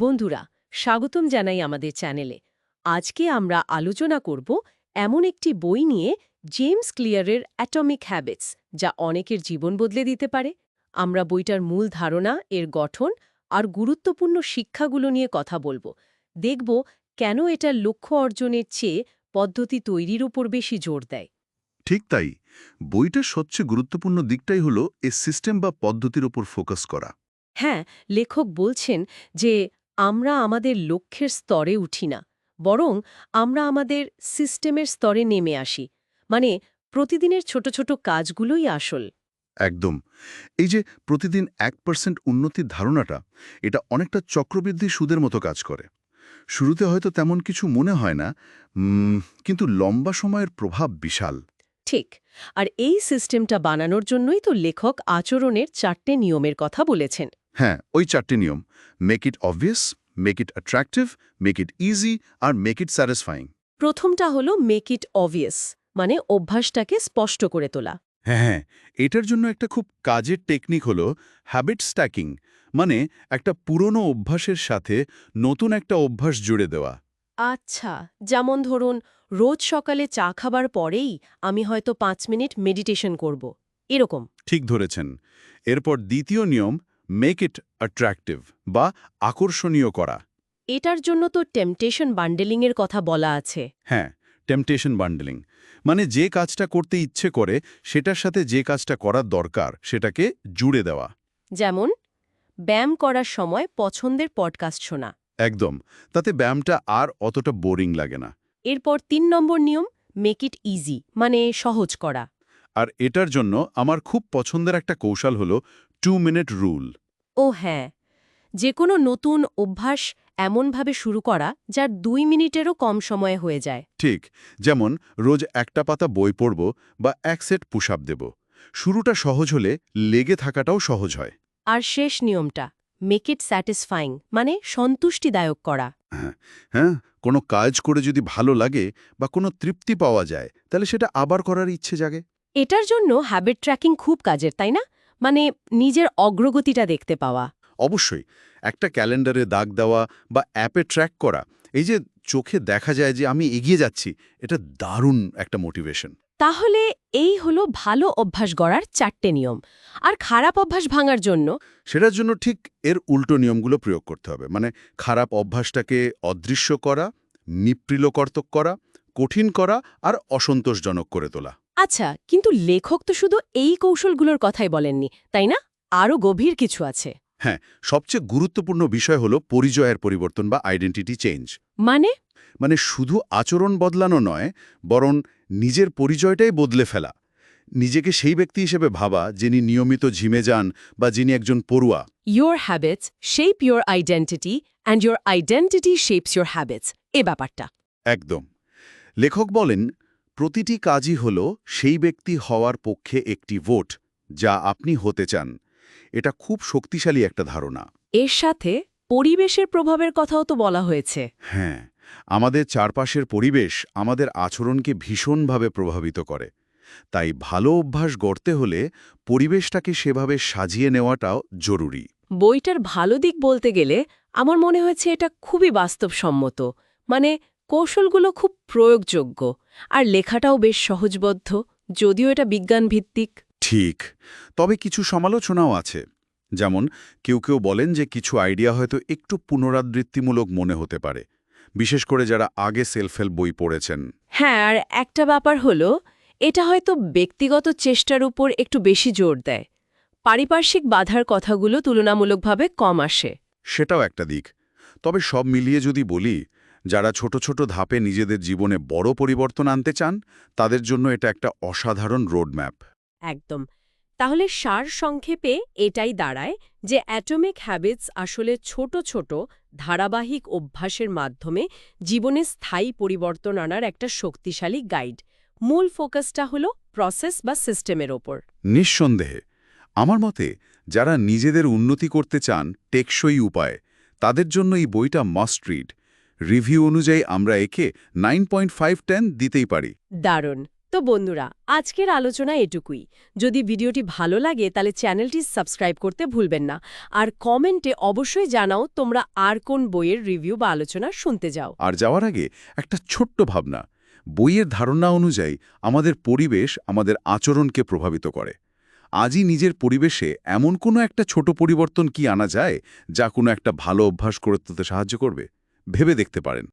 বন্ধুরা স্বাগতম জানাই আমাদের চ্যানেলে। আজকে আমরা আলোচনা করব এমন একটি বই নিয়ে জেমস ক্লিয়ারের অ্যাটমিক হ্যাবিটস যা অনেকের জীবন বদলে দিতে পারে। আমরা বইটার মূল ধারণা এর গঠন আর গুরুত্বপূর্ণ শিক্ষাগুলো নিয়ে কথা বলব। দেখব কেন এটা লক্ষ্য অর্জনের চেয়ে পদ্ধতি তৈরির উপর বেশি জোর দেয়। ঠিক তাই। বইটার সবচেয়ে গুরুত্বপূর্ণ দিকটাই হলো এ সিস্টেম বা পদ্ধতির ওপর ফোকাস করা। হ্যাঁ লেখক বলছেন যে আমরা আমাদের লক্ষ্যের স্তরে উঠি না বরং আমরা আমাদের সিস্টেমের স্তরে নেমে আসি মানে প্রতিদিনের ছোট ছোট কাজগুলোই আসল। একদম। এই যে প্রতিদিন এক পার্সেন্ট উন্নতির ধারণাটা এটা অনেকটা চক্রবৃদ্ধি সুদের মতো কাজ করে। শুরুতে হয়তো তেমন কিছু মনে হয় না কিন্তু লম্বা সময়ের প্রভাব বিশাল। ঠিক আর এই সিস্টেমটা বানানোর জন্যই তো লেখক আচরণের চারটে নিয়মের কথা বলেছেন। হ্যাঁ ওই চারটি নিয়ম। Make it obvious make it attractive make it easy R make it satisfying প্রথমটা হলো মেক ইট অবভিয়াস মানে অভ্যাসটাকে স্পষ্ট করে তোলা। হ্যাঁ হ্যাঁ এটার জন্য একটা খুব কাজের টেকনিক হলো হ্যাবিট স্ট্যাকিং মানে একটা পুরনো অভ্যাসের সাথে নতুন একটা অভ্যাস জুড়ে দেওয়া। আচ্ছা যেমন ধরুন রোজ সকালে চা খাবার পরেই আমি হয়তো পাঁচ মিনিট মেডিটেশন করব। এরকম। ঠিক ধরেছেন। এরপর দ্বিতীয় নিয়ম মেক ইট অ্যাট্রাকটিভ বা আকর্ষণীয় করা। এটার জন্য তো টেম্পটেশন বান্ডেলিংয়ের কথা বলা আছে। হ্যাঁ টেম্পটেশন বান্ডেলিং মানে যে কাজটা করতে ইচ্ছে করে সেটার সাথে যে কাজটা করার দরকার সেটাকে জুড়ে দেওয়া। যেমন ব্যায়াম করার সময় পছন্দের পডকাস্ট শোনা। একদম তাতে ব্যায়ামটা আর অতটা বোরিং লাগে না। এরপর তিন নম্বর নিয়ম মেক ইট ইজি মানে সহজ করা। আর এটার জন্য আমার খুব পছন্দের একটা কৌশল হলো টু মিনিট রুল ও হ্যাঁ যে কোনো নতুন অভ্যাস এমনভাবে শুরু করা যার দুই মিনিটেরও কম সময়ে হয়ে যায়। ঠিক যেমন রোজ একটা পাতা বই পড়ব বা এক সেট পুশ দেব। শুরুটা সহজ হলে লেগে থাকাটাও সহজ হয়। আর শেষ নিয়মটা মেক ইট স্যাটিসফাইং মানে সন্তুষ্টিদায়ক করা। হ্যাঁ কোনো কাজ করে যদি ভালো লাগে বা কোনো তৃপ্তি পাওয়া যায় তাহলে সেটা আবার করার ইচ্ছে জাগে। এটার জন্য হ্যাবিট ট্র্যাকিং খুব কাজের তাই না? মানে নিজের অগ্রগতিটা দেখতে পাওয়া। অবশ্যই একটা ক্যালেন্ডারে দাগ দেওয়া বা অ্যাপে ট্র্যাক করা এই যে চোখে দেখা যায় যে আমি এগিয়ে যাচ্ছি এটা দারুণ একটা মোটিভেশন। তাহলে এই হলো ভালো অভ্যাস গড়ার চারটে নিয়ম। আর খারাপ অভ্যাস ভাঙার জন্য? সেটার জন্য ঠিক এর উল্টো নিয়মগুলো প্রয়োগ করতে হবে। মানে খারাপ অভ্যাসটাকে অদৃশ্য করা নিপ্রিলকর্তক করা কঠিন করা আর অসন্তোষজনক করে তোলা। আচ্ছা কিন্তু লেখক তো শুধু এই কৌশলগুলোর কথাই বলেননি তাই না? আরও গভীর কিছু আছে। হ্যাঁ সবচেয়ে গুরুত্বপূর্ণ বিষয় হলো পরিচয়ের পরিবর্তন বা আইডেন্টিটি চেঞ্জ মানে? মানে শুধু আচরণ বদলানো নয় বরং নিজের পরিচয়টাই বদলে ফেলা। নিজেকে সেই ব্যক্তি হিসেবে ভাবা যিনি নিয়মিত ঝিমে যান বা যিনি একজন পড়ুয়া। Your habits shape your identity and your identity shapes your habits এ ব্যাপারটা। একদম। লেখক বলেন প্রতিটি কাজই হল সেই ব্যক্তি হওয়ার পক্ষে একটি ভোট যা আপনি হতে চান। এটা খুব শক্তিশালী একটা ধারণা। এর সাথে পরিবেশের প্রভাবের কথাও তো বলা হয়েছে। হ্যাঁ আমাদের চারপাশের পরিবেশ আমাদের আচরণকে ভীষণভাবে প্রভাবিত করে। তাই ভালো অভ্যাস গড়তে হলে পরিবেশটাকে সেভাবে সাজিয়ে নেওয়াটাও জরুরি। বইটার ভালো দিক বলতে গেলে আমার মনে হয়েছে এটা খুবই বাস্তবসম্মত। মানে কৌশলগুলো খুব প্রয়োগযোগ্য আর লেখাটাও বেশ সহজবদ্ধ যদিও এটা বিজ্ঞান ভিত্তিক ঠিক তবে কিছু সমালোচনাও আছে। যেমন কেউ কেউ বলেন যে কিছু আইডিয়া হয়তো একটু পুনরাবৃত্তিমূলক মনে হতে পারে বিশেষ করে যারা আগে সেলফ হেল্প বই পড়েছেন। হ্যাঁ আর একটা ব্যাপার হলো এটা হয়তো ব্যক্তিগত চেষ্টার উপর একটু বেশি জোর দেয়। পারিপার্শ্বিক বাধার কথাগুলো তুলনামূলকভাবে কম আসে। সেটাও একটা দিক। তবে সব মিলিয়ে যদি বলি যারা ছোট ছোট ধাপে নিজেদের জীবনে বড় পরিবর্তন আনতে চান তাদের জন্য এটা একটা অসাধারণ রোডম্যাপ। একদম। তাহলে সার সংক্ষেপে এটাই দাঁড়ায় যে অ্যাটমিক হ্যাবিটস আসলে ছোট ছোট ধারাবাহিক অভ্যাসের মাধ্যমে জীবনে স্থায়ী পরিবর্তন আনার একটা শক্তিশালী গাইড। মূল ফোকাসটা হলো প্রসেস বা সিস্টেমের ওপর। নিঃসন্দেহে আমার মতে যারা নিজেদের উন্নতি করতে চান টেকসই উপায় তাদের জন্য এই বইটা মাস্ট রিড। রিভিউ অনুযায়ী আমরা একে নাইন পয়েন্ট ফাইভ টেন দিতেই পারি। দারুণ। তো বন্ধুরা আজকের আলোচনা এটুকুই। যদি ভিডিওটি ভালো লাগে তাহলে চ্যানেলটি সাবস্ক্রাইব করতে ভুলবেন না। আর কমেন্টে অবশ্যই জানাও তোমরা আর কোন বইয়ের রিভিউ বা আলোচনা শুনতে যাও। আর যাওয়ার আগে একটা ছোট্ট ভাবনা। বইয়ের ধারণা অনুযায়ী আমাদের পরিবেশ আমাদের আচরণকে প্রভাবিত করে। আজই নিজের পরিবেশে এমন কোনো একটা ছোট পরিবর্তন কি আনা যায় যা কোনো একটা ভালো অভ্যাস করে তুলতে সাহায্য করবে? ভেবে দেখতে পারেন।